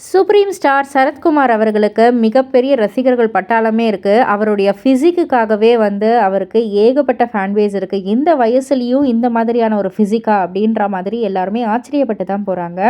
Supreme star Sarathkumar அவர்களுக்கு மிகப்பெரிய ரசிகர்கள் பட்டாளமே இருக்குது அவருடைய ஃபிசிக்குக்காகவே வந்து அவருக்கு ஏகப்பட்ட ஃபேன்பேஸ் இருக்குது இந்த வயசுலேயும் இந்த மாதிரியான ஒரு ஃபிசிக்கா அப்படின்ற மாதிரி எல்லாருமே ஆச்சரியப்பட்டு தான் போகிறாங்க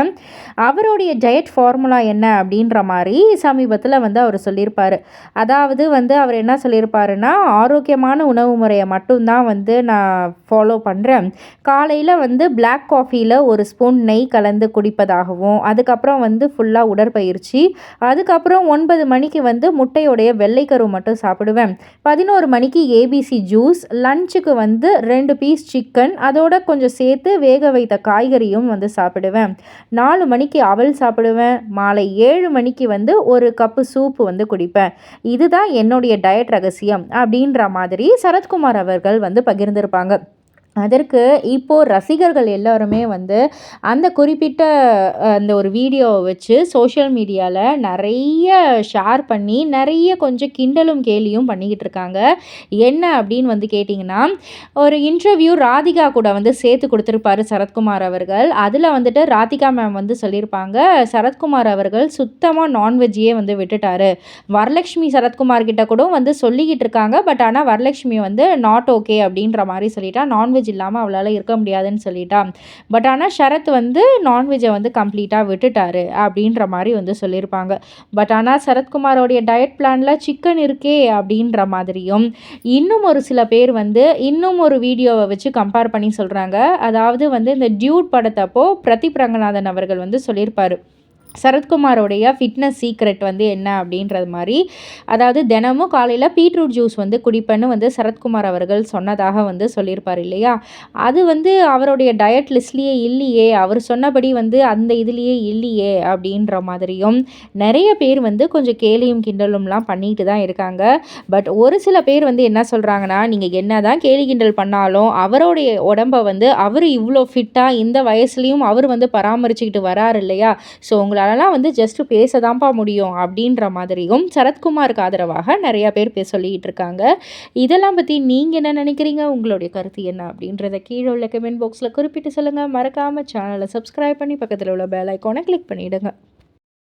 அவருடைய டயட் ஃபார்முலா என்ன அப்படின்ற மாதிரி சமீபத்தில் வந்து அவர் சொல்லியிருப்பார். அதாவது வந்து அவர் என்ன சொல்லியிருப்பாருன்னா ஆரோக்கியமான உணவு முறையை மட்டும்தான் வந்து நான் ஃபாலோ பண்ணுறேன் காலையில் வந்து பிளாக் காஃபியில் ஒரு ஸ்பூன் நெய் கலந்து குடிப்பதாகவும் அதுக்கப்புறம் வந்து ஃபுல்லாக உடற்பயிற்சி. அதுக்கப்புறம் ஒன்பது மணிக்கு வந்து முட்டையுடைய வெள்ளைக்கரு மட்டும் சாப்பிடுவேன். பதினோரு மணிக்கு ஏபிசி ஜூஸ் லஞ்சுக்கு வந்து ரெண்டு பீஸ் சிக்கன் அதோட கொஞ்சம் சேர்த்து வேக வைத்த காய்கறியும் வந்து சாப்பிடுவேன். நாலு மணிக்கு அவல் சாப்பிடுவேன். மாலை ஏழு மணிக்கு வந்து ஒரு கப்பு சூப்பு வந்து குடிப்பேன். இதுதான் என்னுடைய டயட் ரகசியம் அப்படின்ற மாதிரி சரத்குமார் அவர்கள் வந்து பகிர்ந்திருப்பாங்க. அதற்கு இப்போது ரசிகர்கள் எல்லோருமே வந்து அந்த குறிப்பிட்ட அந்த ஒரு வீடியோவை வச்சு சோஷியல் மீடியாவில் நிறைய ஷேர் பண்ணி நிறைய கொஞ்சம் கிண்டலும் கேலியும் பண்ணிக்கிட்டு இருக்காங்க. என்ன அப்படின்னு வந்து கேட்டிங்கன்னா ஒரு இன்டர்வியூ ராதிகா கூட வந்து சேர்த்து கொடுத்துருப்பாரு சரத்குமார் அவர்கள். அதில் வந்துட்டு ராதிகா மேம் வந்து சொல்லியிருப்பாங்க சரத்குமார் அவர்கள் சுத்தமாக நான்வெஜ்ஜையே வந்து விட்டுட்டாரு. வரலட்சுமி சரத்குமார் கிட்ட கூட வந்து சொல்லிக்கிட்டு இருக்காங்க. பட் ஆனால் வரலட்சுமி வந்து நாட் ஓகே அப்படின்ற மாதிரி சொல்லிட்டா. நான்வெஜ் நான்வெஜ் இல்லாமல் அவளால் இருக்க முடியாதுன்னு சொல்லிட்டான் பட் ஆனால் ஷரத் வந்து நான்வெஜ்ஜை வந்து கம்ப்ளீட்டாக விட்டுட்டாரு அப்படின்ற மாதிரி வந்து சொல்லியிருப்பாங்க. பட் ஆனால் சரத்குமாரோடைய டயட் பிளானில் சிக்கன் இருக்கே அப்படின்ற மாதிரியும் இன்னும் ஒரு சில பேர் வந்து இன்னும் ஒரு வீடியோவை வச்சு கம்பேர் பண்ணி சொல்கிறாங்க அதாவது வந்து இந்த டியூட் படத்தப்போ பிரதீப் ரங்கநாதன் அவர்கள் வந்து சொல்லியிருப்பார். சரத்குமாரோடைய ஃபிட்னஸ் சீக்ரெட் வந்து என்ன அப்படின்றது மாதிரி அதாவது தினமும் காலையில் பீட்ரூட் ஜூஸ் வந்து குடிப்பேன்னு வந்து சரத்குமார் அவர்கள் சொன்னதாக வந்து சொல்லியிருப்பார் இல்லையா? அது வந்து அவருடைய டயட் லிஸ்ட்லேயே இல்லையே அவர் சொன்னபடி வந்து அந்த இதுலேயே இல்லையே அப்படின்ற மாதிரியும் நிறைய பேர் வந்து கொஞ்சம் கேலியும் கிண்டலும்லாம் பண்ணிட்டு தான் இருக்காங்க. பட் ஒரு சில பேர் வந்து என்ன சொல்கிறாங்கன்னா நீங்கள் என்ன தான் கேலி கிண்டல் பண்ணாலும் அவருடைய உடம்பை வந்து அவர் இவ்வளோ ஃபிட்டாக இந்த வயசுலேயும் அவர் வந்து பராமரிச்சுக்கிட்டு வராரு இல்லையா? ஸோ உங்களை அதெல்லாம் வந்து ஜஸ்ட்டு பேச தான்ப்பா முடியும் அப்படின்ற மாதிரியும் சரத்குமாருக்கு ஆதரவாக நிறையா பேர் பேச சொல்லிகிட்டு இருக்காங்க. இதெல்லாம் பற்றி நீங்கள் என்ன நினைக்கிறீங்க? உங்களுடைய கருத்து என்ன? அப்படின்றத கீழே உள்ள கமெண்ட் பாக்ஸில் குறிப்பிட்டு சொல்லுங்கள் மறக்காமல் சேனலை சப்ஸ்கிரைப் பண்ணி பக்கத்தில் உள்ள பெல் ஐக்கானை கிளிக் பண்ணிவிடுங்க